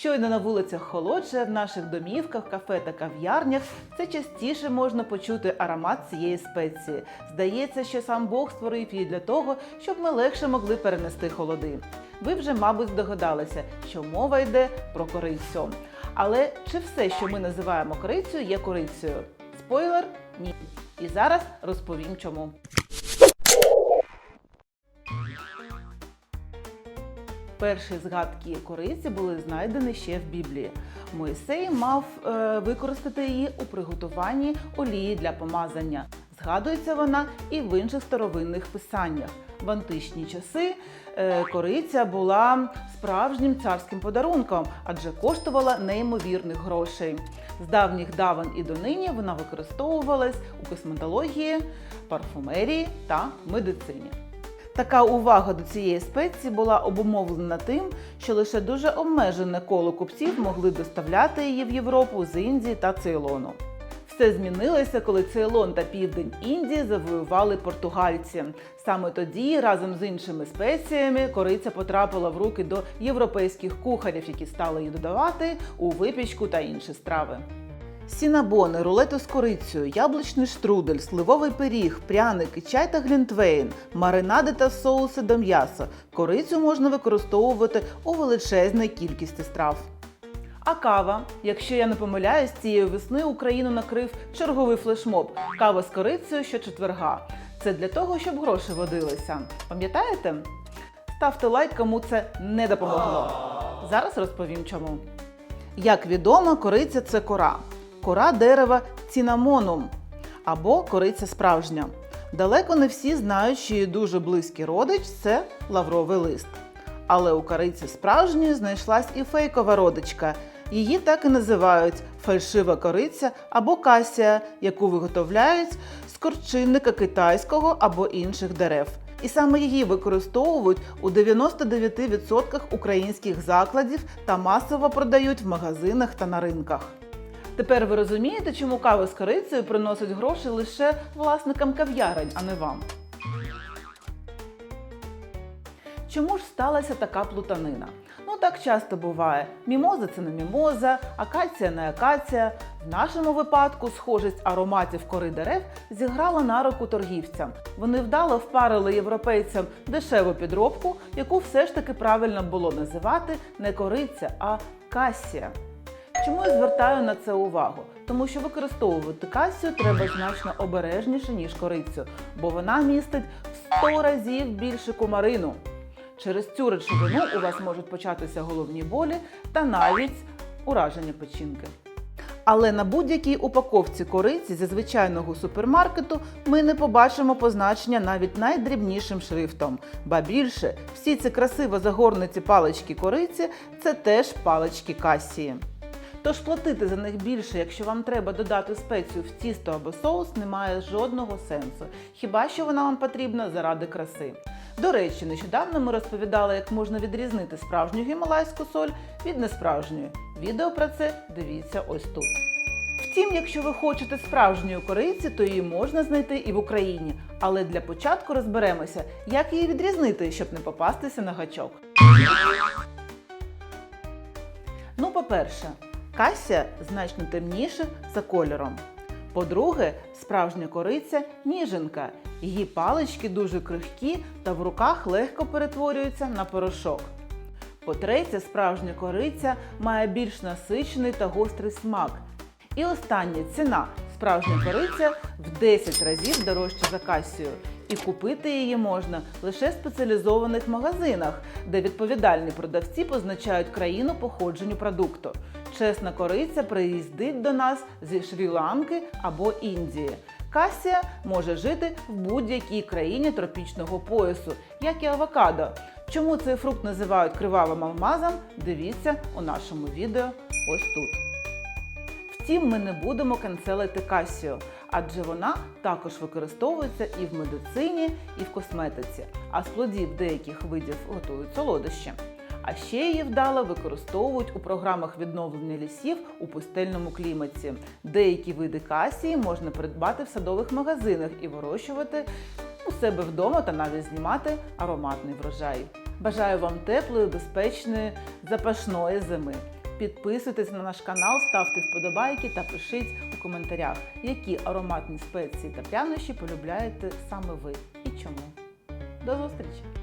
Щойно на вулицях холодше, в наших домівках, кафе та кав'ярнях це частіше можна почути аромат цієї спеції. Здається, що сам Бог створив її для того, щоб ми легше могли перенести холоди. Ви вже, мабуть, здогадалися, що мова йде про корицю. Але чи все, що ми називаємо корицею, є корицею? Спойлер ні. І зараз розповім чому. Перші згадки кориці були знайдені ще в Біблії. Мойсей мав е, використати її у приготуванні олії для помазання. Згадується вона і в інших старовинних писаннях. В античні часи е, кориця була справжнім царським подарунком, адже коштувала неймовірних грошей. З давніх давен і донині вона використовувалась у косметології, парфумерії та медицині. Така увага до цієї спеції була обумовлена тим, що лише дуже обмежене коло купців могли доставляти її в Європу з Індії та Цейлону. Все змінилося, коли Цейлон та південь Індії завоювали португальці. Саме тоді, разом з іншими спеціями, кориця потрапила в руки до європейських кухарів, які стали її додавати у випічку та інші страви. Сінабони, рулети з корицею, яблучний штрудель, сливовий пиріг, пряники, чай та глінтвейн, маринади та соуси до м'яса. Корицю можна використовувати у величезній кількості страв. А кава, якщо я не помиляюсь, цієї весни Україну накрив черговий флешмоб кава з корицею щочетверга. Це для того, щоб гроші водилися. Пам'ятаєте? Ставте лайк, кому це не допомогло. Зараз розповім чому. Як відомо, кориця це кора. Кора дерева цінамонум або кориця справжня. Далеко не всі знають, що її дуже близький родич це лавровий лист. Але у кориці справжньої знайшлась і фейкова родичка. Її так і називають фальшива кориця або касія, яку виготовляють з корчинника китайського або інших дерев. І саме її використовують у 99% українських закладів та масово продають в магазинах та на ринках. Тепер ви розумієте, чому кава з корицею приносить гроші лише власникам кав'ярень, а не вам. Чому ж сталася така плутанина? Ну так часто буває. Мімоза це не мімоза, акація не акація. В нашому випадку схожість ароматів кори дерев зіграла на руку торгівцям. Вони вдало впарили європейцям дешеву підробку, яку все ж таки правильно було називати не кориця, а касія. Чому я звертаю на це увагу? Тому що використовувати касію треба значно обережніше, ніж корицю, бо вона містить в 100 разів більше кумарину. Через цю речовину у вас можуть початися головні болі та навіть ураження печінки. Але на будь-якій упаковці кориці зі звичайного супермаркету ми не побачимо позначення навіть найдрібнішим шрифтом. Ба більше, всі ці красиво загорнуті палички кориці це теж палички касії. Тож платити за них більше, якщо вам треба додати спецію в тісто або соус, немає жодного сенсу. Хіба що вона вам потрібна заради краси. До речі, нещодавно ми розповідали, як можна відрізнити справжню гімалайську соль від несправжньої. Відео про це дивіться ось тут. Втім, якщо ви хочете справжньої кориці, то її можна знайти і в Україні. Але для початку розберемося, як її відрізнити, щоб не попастися на гачок. Ну, по-перше, касія значно темніша за кольором. По-друге, справжня кориця ніженка. Її палички дуже крихкі та в руках легко перетворюються на порошок. По-третє, справжня кориця має більш насичений та гострий смак. І остання ціна. Справжня кориця в 10 разів дорожча за касію. І купити її можна лише в спеціалізованих магазинах, де відповідальні продавці позначають країну походженню продукту. Чесна кориця приїздить до нас зі Шрі-Ланки або Індії. Касія може жити в будь-якій країні тропічного поясу, як і авокадо. Чому цей фрукт називають кривавим алмазом? Дивіться у нашому відео ось тут. Втім, ми не будемо канцелити касію, адже вона також використовується і в медицині, і в косметиці, а з плодів деяких видів готують солодощі. А ще її вдало використовують у програмах відновлення лісів у пустельному кліматі. Деякі види касії можна придбати в садових магазинах і вирощувати у себе вдома та навіть знімати ароматний врожай. Бажаю вам теплої, безпечної, запашної зими. Підписуйтесь на наш канал, ставте вподобайки та пишіть у коментарях, які ароматні спеції та прянощі полюбляєте саме ви і чому. До зустрічі!